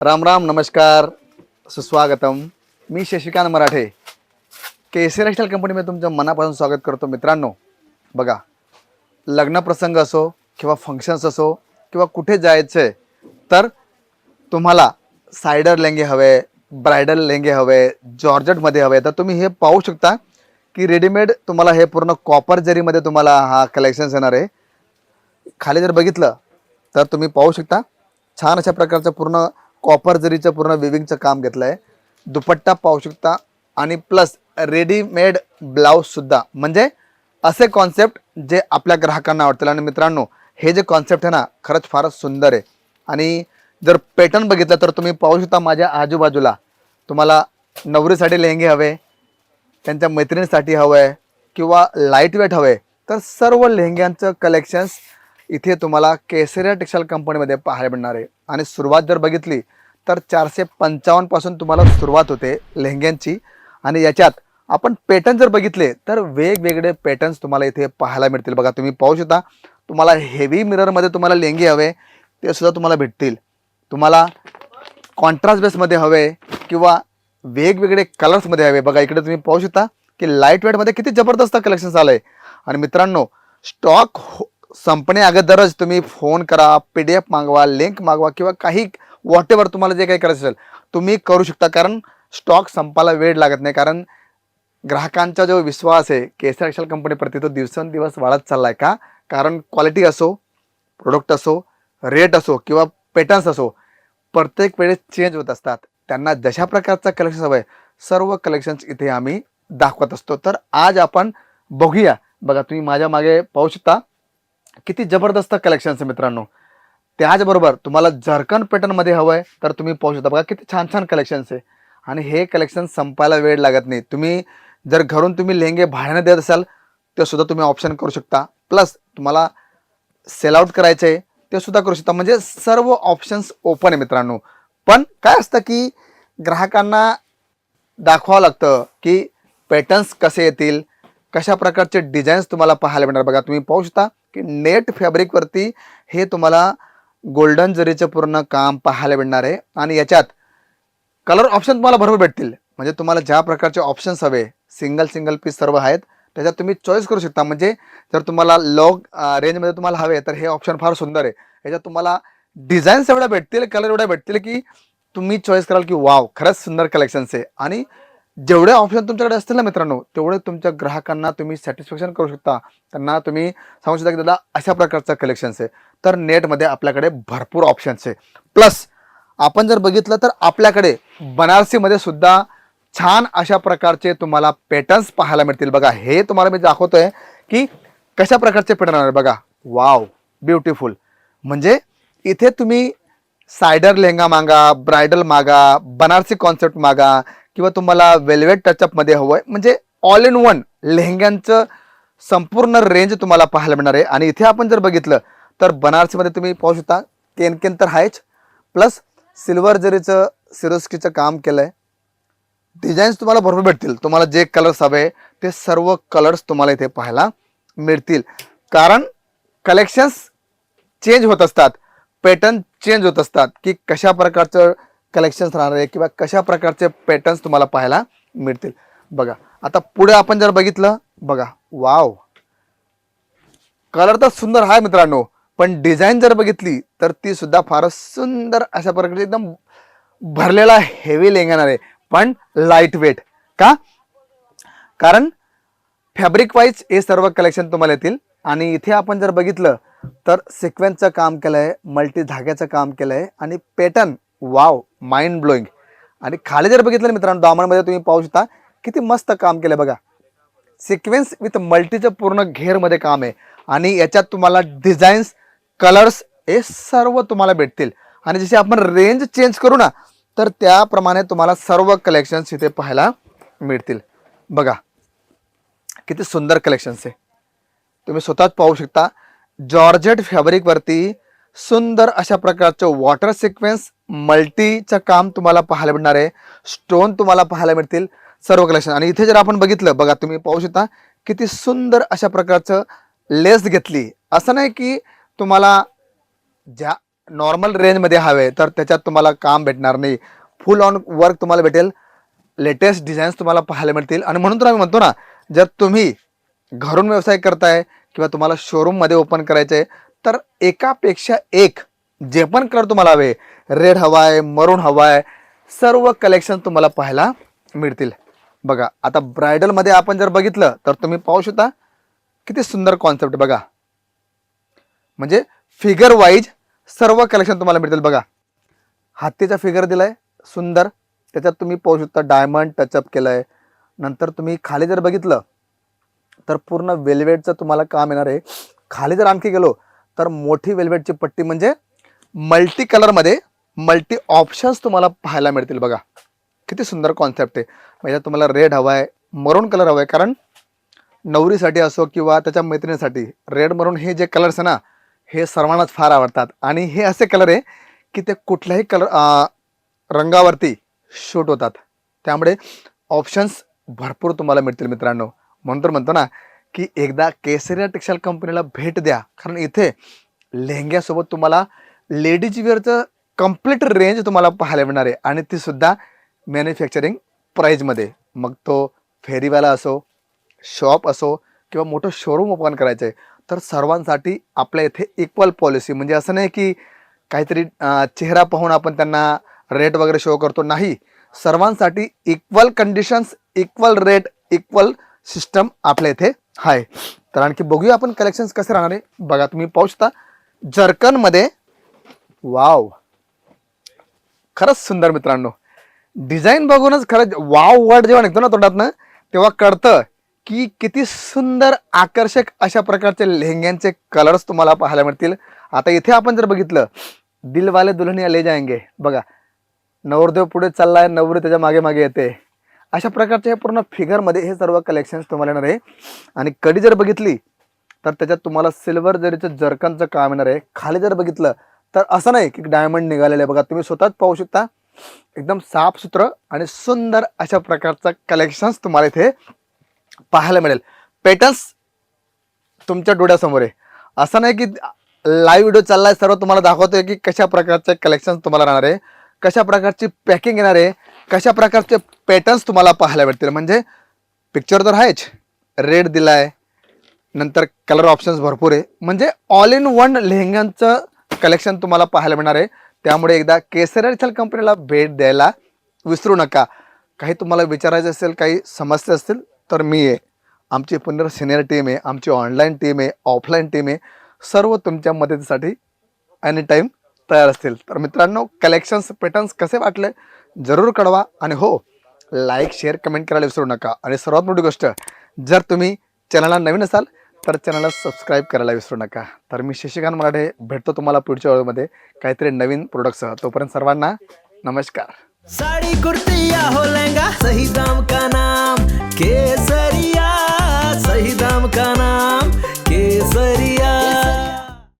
राम राम नमस्कार सुस्वागतम. मी शशिकांत मराठे. केसी नॅशनल कंपनीमध्ये तुमचं मनापासून स्वागत करतो मित्रांनो. बघा लग्न प्रसंग असो किंवा फंक्शन्स असो किंवा कुठे जायचं आहे तर तुम्हाला सायडर लेंगे हवे ब्रायडल लेंगे हवे जॉर्जटमध्ये हवे तर तुम्ही हे पाहू शकता की रेडीमेड तुम्हाला हे पूर्ण कॉपर जरीमध्ये तुम्हाला हा कलेक्शन्स येणार आहे. खाली जर बघितलं तर तुम्ही पाहू शकता छान अशा प्रकारचं पूर्ण कॉपर जरीचं पूर्ण विविंगचं काम घेतलं आहे दुपट्टा पाहू शकता. आणि प्लस रेडीमेड ब्लाऊजसुद्धा म्हणजे असे कॉन्सेप्ट जे आपल्या ग्राहकांना आवडतील. आणि मित्रांनो हे जे कॉन्सेप्ट आहे ना खरंच फारच सुंदर आहे. आणि जर पॅटर्न बघितलं तर तुम्ही पाहू शकता माझ्या आजूबाजूला. तुम्हाला नवरीसाठी लेहंगे हवे त्यांच्या मैत्रिणीसाठी हवं आहे किंवा लाइट वेट हवं आहे तर सर्व लेहंग्यांचं कलेक्शन्स इथे तुम्हाला केसरिया टेक्सटाईल कंपनीमध्ये पाहायला मिळणार आहे. आणि सुरुवात जर बघितली तर चारशे पंचावन्नपासून तुम्हाला सुरुवात होते लेहंग्यांची. आणि याच्यात आपण पॅटर्न जर बघितले तर वेगवेगळे पॅटर्न्स तुम्हाला इथे पाहायला मिळतील. बघा तुम्ही पाहू शकता तुम्हाला हेवी मिररमध्ये तुम्हाला लेंगे हवे ते सुद्धा तुम्हाला भेटतील. तुम्हाला कॉन्ट्रास्ट बेसमध्ये हवे किंवा वेगवेगळे कलर्समध्ये हवे. बघा इकडे तुम्ही पाहू शकता की लाइट वेटमध्ये किती जबरदस्त कलेक्शन आलं आहे आणि मित्रांनो स्टॉक हो संपणे अगोदरच तुम्ही फोन करा पी डी एफ मागवा लिंक मागवा किंवा काही वॉट एव्हर तुम्हाला जे काही करायचं असेल तुम्ही करू शकता. कारण स्टॉक संपायला वेळ लागत नाही. कारण ग्राहकांचा जो विश्वास आहे केसर एक्शल कंपनीप्रती तो दिवसेंदिवस वाढत चालला आहे का? कारण क्वालिटी असो प्रोडक्ट असो रेट असो किंवा पॅटर्न्स असो प्रत्येक वेळेस चेंज होत असतात. त्यांना जशा प्रकारचा कलेक्शन हवं आहे सर्व कलेक्शन्स इथे आम्ही दाखवत असतो. तर आज आपण बघूया. बघा तुम्ही माझ्या मागे पाहू शकता किती जबरदस्त कलेक्शन्स आहे मित्रांनो. त्याचबरोबर तुम्हाला झरकन पॅटर्नमध्ये हवं आहे तर तुम्ही पाहू शकता बघा किती छान छान कलेक्शन्स आहे. आणि हे कलेक्शन संपायला वेळ लागत नाही. तुम्ही जर घरून तुम्ही लेहंगे भाड्याने देत असाल ते सुद्धा तुम्ही ऑप्शन करू शकता. प्लस तुम्हाला सेल आउट करायचं आहे ते सुद्धा करू शकता. म्हणजे सर्व ऑप्शन्स ओपन आहे मित्रांनो. पण काय असतं की ग्राहकांना दाखवावं लागतं की पॅटर्न्स कसे येतील कशा प्रकारचे डिझाईन्स तुम्हाला पाहायला मिळणार. बघा तुम्ही पाहू शकता की नेट फॅब्रिकवरती हे तुम्हाला गोल्डन जरीचं पूर्ण काम पाहायला मिळणार आहे. आणि याच्यात कलर ऑप्शन तुम्हाला भरपूर भेटतील. म्हणजे तुम्हाला ज्या प्रकारचे ऑप्शन्स हवे सिंगल सिंगल पीस सर्व आहेत त्याच्यात तुम्ही चॉईस करू शकता. म्हणजे जर तुम्हाला लो रेंजमध्ये तुम्हाला हवे तर हे ऑप्शन फार सुंदर आहे. याच्यात तुम्हाला डिझाईन्स एवढ्या भेटतील कलर एवढ्या भेटतील की तुम्ही चॉईस कराल की वाव खरंच सुंदर कलेक्शन्स आहे. आणि जेवढे ऑप्शन तुमच्याकडे असतील ना मित्रांनो तेवढे तुमच्या ग्राहकांना तुम्ही सॅटिस्फॅक्शन करू शकता. त्यांना तुम्ही सांगू शकता की दादा अशा प्रकारचं कलेक्शन्स आहे. तर नेटमध्ये आपल्याकडे भरपूर ऑप्शन्स आहे. प्लस आपण जर बघितलं तर आपल्याकडे बनारसीमध्ये सुद्धा छान अशा प्रकारचे तुम्हाला पॅटर्न्स पाहायला मिळतील. बघा हे तुम्हाला मी दाखवतोय की कशा प्रकारचे पॅटर्न आहे बघा. वाव ब्युटिफुल म्हणजे इथे तुम्ही सायडर लेहंगा मागा ब्रायडल मागा बनारसी कॉन्सेप्ट मागा किंवा तुम्हाला वेल्वेट टचअपमध्ये हवं आहे म्हणजे ऑल इन वन लेहंग्यांचं संपूर्ण रेंज तुम्हाला पाहायला मिळणार आहे. आणि इथे आपण जर बघितलं तर बनारसीमध्ये तुम्ही पाहू शकता केनकेन तर आहेच. प्लस सिल्वर जरीचं सिरोस्कीचं काम केलं आहे डिझाईन्स तुम्हाला भरपूर भेटतील. तुम्हाला जे कलर्स हवे ते सर्व कलर्स तुम्हाला इथे पाहायला मिळतील. कारण कलेक्शन्स चेंज होत असतात. पॅटर्न चेंज होत असतात. की कशा प्रकारचं कलेक्शन्स राहणार आहे किंवा कशा प्रकारचे पॅटर्न्स तुम्हाला पाहायला मिळतील. बघा आता पुढे आपण जर बघितलं बघा वाव कलर तर सुंदर आहे मित्रांनो पण डिझाईन जर बघितली तर ती सुद्धा फारच सुंदर अशा प्रकारची एकदम भरलेला हेवी लेंगणार आहे पण लाइट वेट का? कारण फॅब्रिक वाईज हे सर्व कलेक्शन तुम्हाला येतील. आणि इथे आपण जर बघितलं तर सिक्वेन्सचं काम केलं आहे मल्टी धाग्याचं काम केलं आहे आणि पॅटर्न वाव माइंड ब्लोईंग आणि खाली जर बघितलं ना मित्रांनो दामणमध्ये तुम्ही पाहू शकता किती मस्त काम केलं बघा. सिक्वेन्स विथ मल्टीचं पूर्ण घेरमध्ये काम आहे. आणि याच्यात तुम्हाला डिझाईन्स कलर्स हे सर्व तुम्हाला भेटतील. आणि जसे आपण रेंज चेंज करू ना तर त्याप्रमाणे तुम्हाला सर्व कलेक्शन्स इथे पाहायला मिळतील. बघा किती सुंदर कलेक्शन्स आहे. तुम्ही स्वतःच पाहू शकता जॉर्जेट फॅब्रिकवरती सुंदर अशा प्रकारचं वॉटर सिक्वेन्स मल्टीचं काम तुम्हाला पाहायला मिळणार आहे. स्टोन तुम्हाला पाहायला मिळतील सर्व कलेक्शन आणि इथे जर आपण बघितलं बघा तुम्ही पाहू शकता किती सुंदर अशा प्रकारचं लेस घेतली. असं नाही की तुम्हाला ज्या नॉर्मल रेंजमध्ये हवे तर त्याच्यात तुम्हाला काम भेटणार नाही. फुल ऑन वर्क तुम्हाला भेटेल. लेटेस्ट डिझाईन्स तुम्हाला पाहायला मिळतील. आणि म्हणून तर आम्ही म्हणतो ना जर तुम्ही घरून व्यवसाय करताय किंवा तुम्हाला शोरूममध्ये ओपन करायचं आहे तर एकापेक्षा एक जे पण कलर तुम्हाला हवे रेड हवा आहे मरून हवा आहे सर्व कलेक्शन तुम्हाला पाहायला मिळतील. बघा आता ब्रायडलमध्ये आपण जर बघितलं तर तुम्ही पाहू शकता किती सुंदर कॉन्सेप्ट बघा. म्हणजे फिगर वाईज सर्व कलेक्शन तुम्हाला मिळतील बघा. हत्तीचा फिगर दिलाय सुंदर. त्याच्यात तुम्ही पाहू शकता डायमंड टचअप केलंय. नंतर तुम्ही खाली जर बघितलं तर पूर्ण वेल्वेटचं तुम्हाला काम येणार आहे. खाली जर आणखी गेलो तर मोठी वेल्वेटची पट्टी म्हणजे मल्टी कलरमध्ये मल्टी ऑप्शन्स तुम्हाला पाहायला मिळतील बघा. किती सुंदर कॉन्सेप्ट आहे. म्हणजे तुम्हाला रेड हवा आहे मरून कलर हवा आहे कारण नवरीसाठी असो किंवा त्याच्या मैत्रिणीसाठी रेड मरून हे जे कलर्स आहे ना हे सर्वांनाच फार आवडतात. आणि हे असे कलर आहे की ते कुठल्याही कलर रंगावरती शूट होतात. त्यामुळे ऑप्शन्स भरपूर तुम्हाला मिळतील मित्रांनो. म्हणून तर म्हणतो ना की एकदा केसरिया टेक्सटाईल कंपनीला भेट द्या. कारण इथे लेहंग्यासोबत तुम्हाला लेडीज वेअरचं कंप्लीट रेंज तुम्हाला पाहायला मिळणार आहे. आणि ती सुद्धा मॅन्युफॅक्चरिंग प्राईजमध्ये मग तो फेरीवाला असो शॉप असो किंवा मोठं शोरूम ओपन करायचं आहे तर सर्वांसाठी आपल्या इथे इक्वल पॉलिसी म्हणजे असं नाही की काहीतरी चेहरा पाहून आपण त्यांना रेट वगैरे शो करतो. नाही. सर्वांसाठी equal conditions equal rate equal system आपल्या इथे आहे तर आणखी बघूया आपण कलेक्शन कसे राहणार आहे. बघा तुम्ही पाहू शकता. जर्कनमध्ये वाव. खरंच सुंदर मित्रांनो. डिझाईन बघूनच खरंच वाव वर्ड जेव्हा निघतो ना तोंडातनं तेव्हा कळतं की किती सुंदर आकर्षक अशा प्रकारचे लेहंग्यांचे कलर्स तुम्हाला पाहायला मिळतील. आता इथे आपण जर बघितलं दिलवाले दुल्हनिया ले जायंगे. बघा नवरदेव पुढे चाललाय नवरी त्याच्यामागे मागे येते. अशा प्रकारचे हे पूर्ण फिगरमध्ये हे सर्व कलेक्शन्स तुम्हाला येणार आहे. आणि कडी जर बघितली तर त्याच्यात तुम्हाला सिल्वर जरीचं जर्कनचं काम येणार आहे. खाली जर बघितलं तर असं नाही की डायमंड निघालेलं आहे. बघा तुम्ही स्वतःच पाहू शकता. एकदम साफसुथरं आणि सुंदर अशा प्रकारचं कलेक्शन्स तुम्हाला इथे पाहायला मिळेल. पॅटर्न्स तुमच्या डोळ्यासमोर आहे. असं नाही की लाईव्ह व्हिडिओ चाललाय सर्व तुम्हाला दाखवतोय की कशा प्रकारचे कलेक्शन तुम्हाला राहणार आहे. कशा प्रकारची पॅकिंग येणार आहे कशा प्रकारचे पॅटर्न्स तुम्हाला पाहायला भेटतील? म्हणजे पिक्चर तर आहेच. रेड दिला आहे नंतर कलर ऑप्शन्स भरपूर आहे. म्हणजे ऑल इन वन लेहंग्यांचं कलेक्शन तुम्हाला पाहायला मिळणार आहे. त्यामुळे एकदा केसरिया कंपनीला भेट द्यायला विसरू नका. काही तुम्हाला विचारायचं असेल काही समस्या असतील तर मी आहे. आमची पुन्हा सिनियर टीम आहे आमची ऑनलाईन टीम आहे ऑफलाईन टीम आहे. सर्व तुमच्या मदतीसाठी एनी टाईम तयार असतील. तर मित्रांनो कलेक्शन्स पॅटर्न्स कसे वाटले? जरूर कळवा आणि हो लाईक शेअर कमेंट करायला विसरू नका. आणि सर्वात मोठी गोष्ट जर तुम्ही चॅनलला नवीन असाल तर चॅनलला सबस्क्राईब करायला विसरू नका. तर मी शशिकांत मराठे भेटतो तुम्हाला पुढच्या वेळेमध्ये काहीतरी नवीन प्रोडक्टसह तोपर्यंत सर्वांना नमस्कार. साडी कुर्ती हो लेंगा सही दाम का नाम? केसरिया सही दाम का नाम? केसरिया